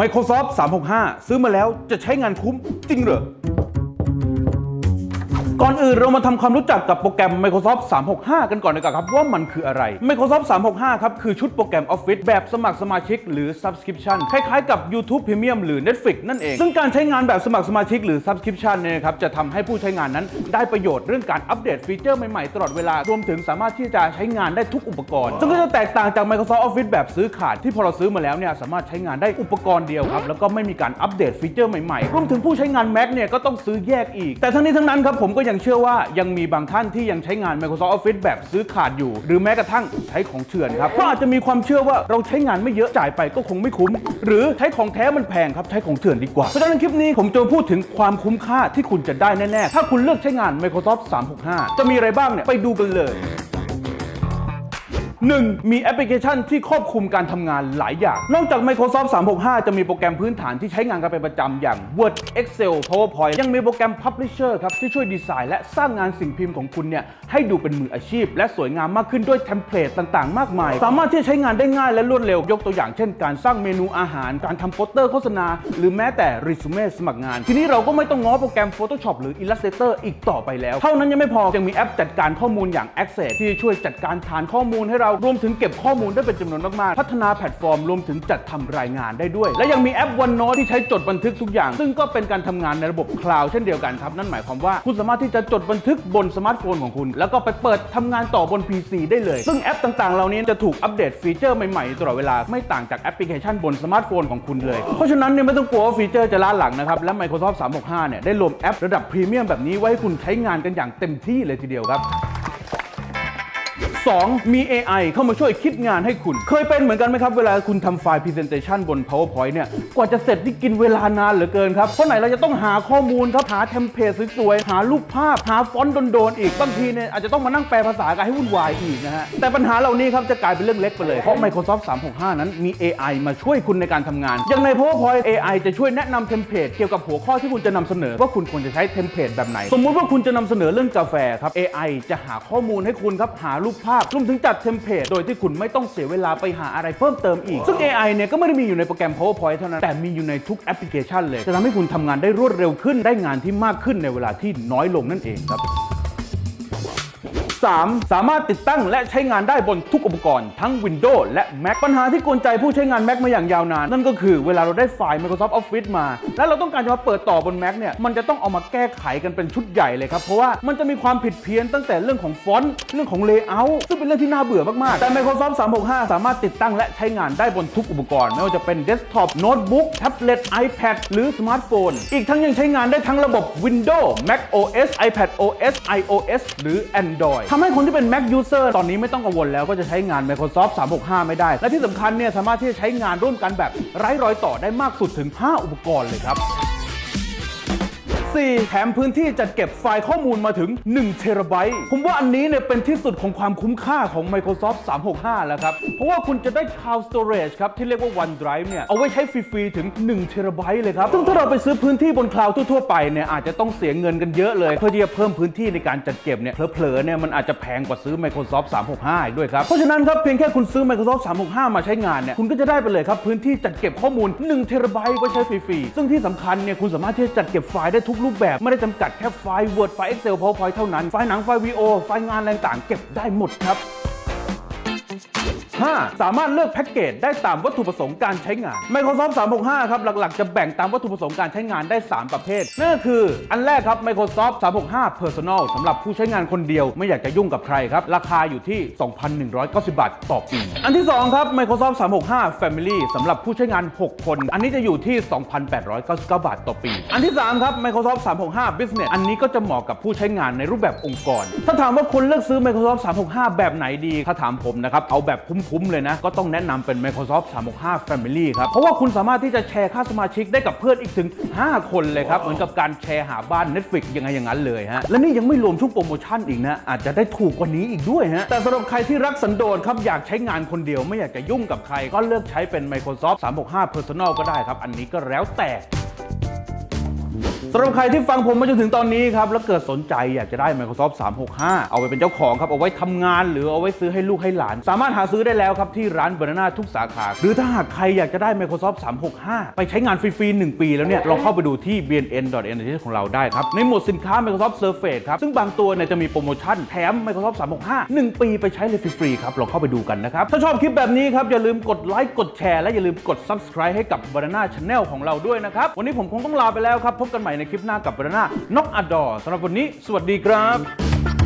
Microsoft 365 ซื้อมาแล้วจะใช้งานคุ้มจริงเหรอ ก่อนอื่นเรามาทำความรู้จักกับโปรแกรม Microsoft 365 กันก่อนดีกว่าครับ ว่ามันคืออะไร Microsoft 365 ครับ คือชุดโปรแกรม Office แบบสมัครสมาชิกหรือ Subscription คล้ายๆกับ YouTube Premium หรือ Netflix นั่นเอง ซึ่งการใช้งานแบบสมัครสมาชิกหรือ Subscription เนี่ยครับจะทำให้ผู้ใช้งานนั้น ได้ประโยชน์เรื่องการอัปเดตฟีเจอร์ใหม่ๆ ตลอดเวลารวมถึงสามารถที่จะใช้งานได้ทุกอุปกรณ์ซึ่งก็จะแตกต่างจาก Microsoft Office แบบซื้อขาดที่พอเราซื้อมาแล้วเนี่ยสามารถใช้งานได้อุปกรณ์เดียวครับแล้วก็ไม่มีการอัปเดตฟีเจอร์ใหม่ๆรวมถึงผู้ใช้งาน Mac เนี่ยก็ต้องซื้อแยกอีก แต่ทั้งนี้ทั้งนั้นครับผมก็ยังังเชื่อว่ายังมีบางท่านที่ยังใช้งาน Microsoft Office แบบซื้อขาดอยู่ หรือแม้กระทั่งใช้ของเถื่อนครับเพราะอาจจะมีความเชื่อว่าเราใช้งานไม่เยอะจ่ายไปก็คงไม่คุ้ม หรือใช้ของแท้มันแพงครับใช้ของเถื่อนดีกว่าเพราะฉะนั้นคลิปนี้ผมจะพูดถึงความคุ้มค่าที่คุณจะได้แน่ๆถ้าคุณเลือกใช้งาน Microsoft 365 จะมีอะไรบ้างเนี่ยไปดูกันเลย 1. มีแอปพลิเคชันที่ควบคุมการทำงานหลายอย่าง นอกจาก Microsoft 365 จะมีโปรแกรมพื้นฐานที่ใช้งานกันเป็นประจำอย่าง Word Excel PowerPoint ยังมีโปรแกรม Publisher ครับ ที่ช่วยดีไซน์และสร้างงานสิ่งพิมพ์ของคุณเนี่ยให้ดูเป็นมืออาชีพ และสวยงามมากขึ้นด้วยเทมเพลตต่างๆ มากมาย สามารถที่จะใช้งานได้ง่ายและรวดเร็วยกตัวอย่างเช่น การสร้างเมนูอาหาร การทำโปสเตอร์โฆษณา หรือแม้แต่รีสูเม่สมัครงาน ทีนี้เราก็ไม่ต้องง้อโปรแกรม Photoshop หรือ Illustrator อีกต่อไปแล้ว เท่านั้นยังไม่พอยังมีแอปจัดการข้อมูลอย่าง Access ที่ช่วยจัดการฐานข้อมูลให้เรารวมถึงเก็บข้อมูลได้เป็นจำนวนมากๆ พัฒนาแพลตฟอร์มรวมถึงจัดทำรายงานได้ด้วย และยังมีแอป OneNote ที่ใช้จดบันทึกทุกอย่าง ซึ่งก็เป็นการทำงานในระบบคลาวด์เช่นเดียวกันครับ นั่นหมายความว่าคุณสามารถที่จะจดบันทึกบนสมาร์ทโฟนของคุณ แล้วก็ไปเปิดทำงานต่อบน PC ได้เลย ซึ่งแอปต่างๆ เหล่านี้จะถูกอัปเดตฟีเจอร์ใหม่ๆตลอดเวลาไม่ต่างจากแอปพลิเคชันบนสมาร์ทโฟนของคุณเลย เพราะฉะนั้นเนี่ยไม่ต้องกลัวว่าฟีเจอร์จะล้าหลังนะครับและ Microsoft 365เนี่ยได้รวมแอประดับพรีเมียมแบบนี้ไว้ให้คุณใช้งานกันอย่างเต็มที่เลยทีเดียวครับ 2. มี AI เข้ามาช่วยคิดงานให้คุณ เคยเป็นเหมือนกันไหมครับ เวลาคุณทำไฟล์ Presentation บน PowerPoint เนี่ย กว่าจะเสร็จนี่กินเวลานานเหลือเกินครับ เพราะไหนเราจะต้องหาข้อมูลครับ หาเทมเพลตสวยๆ หารูปภาพ หาฟอนต์โดนๆ อีก บางทีเนี่ยอาจจะต้องมานั่งแปลภาษากันให้วุ่นวายอีกนะฮะ แต่ปัญหาเหล่านี้ครับจะกลายเป็นเรื่องเล็กไปเลย เพราะ Microsoft 365 นั้นมี AI มาช่วยคุณในการทำงาน อย่างใน PowerPoint AI จะช่วยแนะนำเทมเพลตเกี่ยวกับหัวข้อที่คุณจะนำเสนอว่าคุณควรจะใช้เทมเพลตแบบไหน สมมุติว่าคุณจะนำเสนอเรื่องกาแฟครับ AI จะหาข้อมูลให้คุณครับหารูปภาพรวมถึงจัดเทมเพลตโดยที่คุณไม่ต้องเสียเวลาไปหาอะไรเพิ่มเติมอีก ซึ่ง AI เนี่ยก็ไม่ได้มีอยู่ในโปรแกรม PowerPoint เท่านั้น แต่มีอยู่ในทุกแอปพลิเคชันเลย จะทำให้คุณทำงานได้รวดเร็วขึ้นได้งานที่มากขึ้นในเวลาที่น้อยลงนั่นเองครับ 3. สามารถติดตั้งและใช้งานได้บนทุกอุปกรณ์ทั้ง Windows และ Mac ปัญหาที่กวนใจผู้ใช้งาน Mac มาอย่างยาวนาน นั่นก็คือเวลาเราได้ไฟล์ Microsoft Office มา แล้วเราต้องการจะมาเปิดต่อบน Mac เนี่ยมันจะต้องเอามาแก้ไขกันเป็นชุดใหญ่เลยครับ เพราะว่ามันจะมีความผิดเพี้ยนตั้งแต่เรื่องของฟอนต์เรื่องของ Layout ซึ่งเป็นเรื่องที่น่าเบื่อมากๆ แต่ Microsoft 365 สามารถติดตั้งและใช้งานได้บนทุกอุปกรณ์ไม่ว่าจะเป็น Desktop Notebook Tablet iPad หรือ Smartphone อีกทั้งยังใช้งานได้ทั้งระบบ Windows Mac OS iPad OS iOS หรือ Android ทำให้คนที่เป็น Mac User ตอนนี้ไม่ต้องกังวลแล้วก็จะใช้งาน Microsoft 365 ไม่ได้ และที่สำคัญเนี่ยสามารถที่จะใช้งานร่วมกันแบบไร้รอยต่อได้มากสุดถึง 5 อุปกรณ์เลยครับ 4. แถมพื้นที่จัดเก็บไฟล์ข้อมูลมาถึง1เทราไบต์ผมว่าอันนี้เนี่ยเป็นที่สุดของความคุ้มค่าของ Microsoft 365 แล้วครับ เพราะว่าคุณจะได้ Cloud Storage ครับ ที่เรียกว่า OneDrive เนี่ย เอาไว้ใช้ฟรีๆถึง1เทราไบต์เลยครับ ซึ่งถ้าเราไปซื้อพื้นที่บนคลาวด์ทั่วๆไปเนี่ยอาจจะต้องเสียเงินกันเยอะเลย เพื่อที่จะเพิ่มพื้นที่ในการจัดเก็บเนี่ยเผลอๆเนี่ยมันอาจจะแพงกว่าซื้อ Microsoft 365 อีกด้วยครับเพราะฉะนั้นครับเพียงแค่คุณซื้อ Microsoft 365 มาใช้งานเนี่ยคุณก็จะได้ไปเลยครับพื้นที่จัดเก็บข้อมูล1เทราไบต์ไว้ใช้ฟรีๆซึ่งที่สำคัญเนี่ยคุณสามารถที่จะจัดเก็บไฟล์ได้ทุกรูปแบบ ไม่ได้จำกัดแค่ไฟล์ Word ไฟล์ Excel PowerPoint เท่านั้น ไฟล์หนังไฟล์วีโอไฟล์งานอะไรต่างๆเก็บได้หมดครับ 5. สามารถเลือกแพ็กเกจได้ตามวัตถุประสงค์การใช้งาน Microsoft 365 ครับ หลักๆ จะแบ่งตามวัตถุประสงค์การใช้งานได้ 3 ประเภท นั่นคือ อันแรกครับ Microsoft 365 Personal สำหรับผู้ใช้งานคนเดียวไม่อยากจะยุ่งกับใครครับ ราคาอยู่ที่ 2,190 บาทต่อปี อันที่ 2 ครับ Microsoft 365 Family สำหรับผู้ใช้งาน 6 คน อันนี้จะอยู่ที่ 2,899 บาทต่อปี อันที่ 3 ครับ Microsoft 365 Business อันนี้ก็จะเหมาะกับผู้ใช้งานในรูปแบบองค์กร ถ้าถามว่าคุณเลือกซื้อ Microsoft 365 แบบไหนดี ถ้าถามผมนะครับ เอาแบบคุ้มๆเลยนะ ก็ต้องแนะนำเป็น Microsoft 365 Family ครับ เพราะว่าคุณสามารถที่จะแชร์ค่าสมาชิกได้กับเพื่อนอีกถึง 5 คนเลยครับ เหมือนกับการแชร์หาบ้าน Netflix ยังไงอย่างนั้นเลยฮะ และนี่ยังไม่รวมช่วงโปรโมชั่นอีกนะ อาจจะได้ถูกกว่านี้อีกด้วยฮะ แต่สำหรับใครที่รักสันโดษครับ อยากใช้งานคนเดียวไม่อยากจะยุ่งกับใคร ก็เลือกใช้เป็น Microsoft 365 Personal ก็ได้ครับ อันนี้ก็แล้วแต่ สำหรับใครที่ฟังผมมาจนถึงตอนนี้ครับ แล้วเกิดสนใจอยากจะได้ Microsoft 365 เอาไปเป็นเจ้าของครับ เอาไว้ทำงาน หรือเอาไว้ซื้อให้ลูกให้หลาน สามารถหาซื้อได้แล้วครับ ที่ร้าน Banana ทุกสาขา หรือถ้าหากใครอยากจะได้ Microsoft 365 ไปใช้งานฟรีๆ1ปีแล้วเนี่ยลองเข้าไปดูที่ bnn.n ของเราได้ครับ ในหมวดสินค้า Microsoft Surface ครับซึ่งบางตัวเนี่ยจะมีโปรโมชั่นแถม Microsoft 365 1 ปีไปใช้เลยฟรีๆครับลองเข้าไปดูกันนะครับถ้าชอบคลิปแบบนี้ครับอย่าลืมกดไลค์กดแชร์และอย่าลืมกด subscribe ให้กับ Banana Channel ของเราด้วยนะครับวันนี้ผมคงต้องลาไปแล้วครับพบกันใหม่ในคลิปหน้ากับ Banana Knock a Door สำหรับวันนี้ สวัสดีครับ